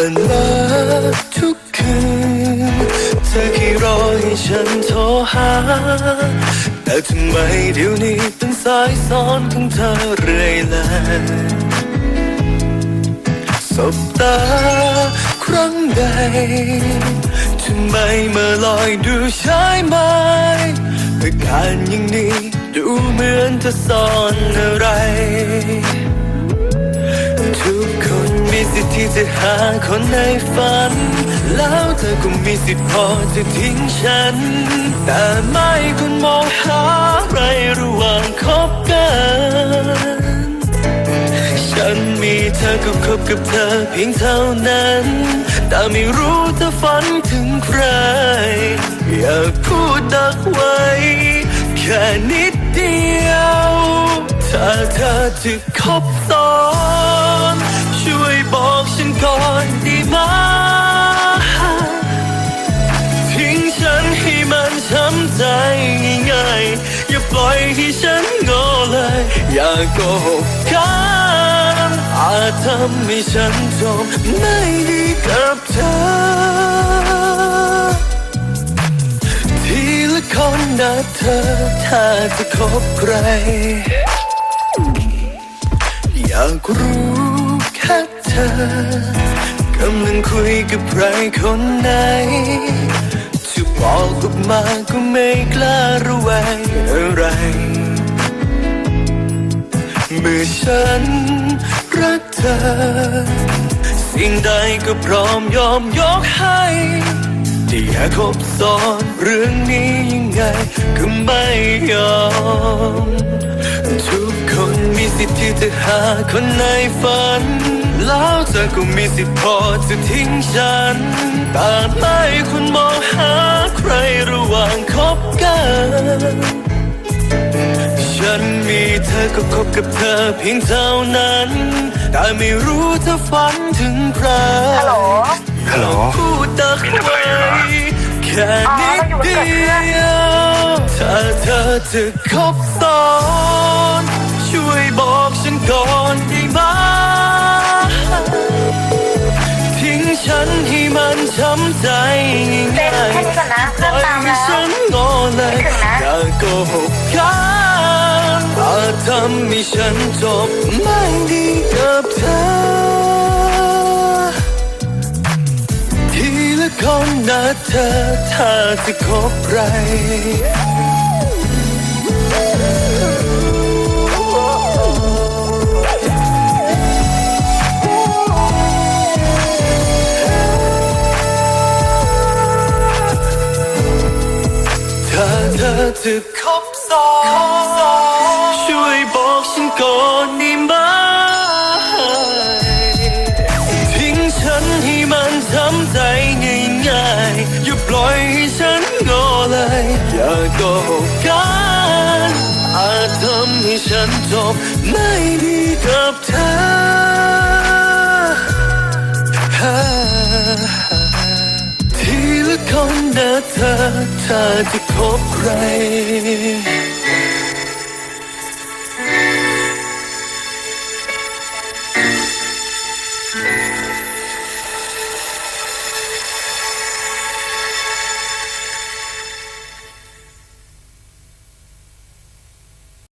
ละละทุกคืนเธอแค่รอให้ฉันโทรหา แต่ทำไมเดี๋ยวนี้เป็นสายซ้อนของเธอเรื่อยเลยสบตาครั้งใดทำไมมาลอยดูชายไหมอาการอย่งนี้ดูเหมือนจะซ่อนอะไร จะหาคนในฝัน แล้วเธอก็มีสิทธิ์พอจะทิ้งฉัน แต่ไม่คุณมองหาอะไรระหว่างคบกัน ฉันมีเธอก็คบกับเธอเพียงเท่านั้น แต่ไม่รู้เธอฝันถึงใคร อยากพูดดักไว้ แค่นิดเดียว ถ้าเธอจะคบซ้อน ง่ายๆอย่าปล่อยให้ฉันโง่เลย อย่าโกหกกันอาจทำให้ฉันจบไม่ดีกับเธอ ทีละคนนะเธอ ถ้าจะคบใคร อยากรู้แค่เธอกำลังคุยกับใครคนไหน บอกออกมาก็ไม่กล้าระแวงอะไร เมื่อฉันรักเธอ สิ่งใดก็พร้อมยอมยกให้ที่อยากคบซ้อนเรื่องนี้ยังไงก็ไม่ยอม ทุกคนมีสิทธิ์ที่จะหาคนในฝัน แล้วเธอก็มีสิทธิ์พอจะทิ้งฉันแต่ไม่คุณมอง ฉันมีเธอก็คบกับเธอเพียงเท่านั้น แต่ไม่รู้เธอฝันถึงใครฮัลโหลฮัลโหลพูดตักไว้แค่นิดเดียวถ้าเธอจะคบซ้อนช่วยบอกฉันก่ ฉันจบไม่ดีกับเธอ ทีละคนนะเธอถ้าจะคบใคร อจะคบซ้อนช่วยบอกฉันก่อนได้ไหมทิ้งฉันให้มันช้ำใจง่ายๆอย่าปล่อยให้ฉันง่เลย อย่าโกหกกันอาจทำให้ฉันจบไม่ดีกับเธอทีละคนนะเธอถ้าจะ พบใคร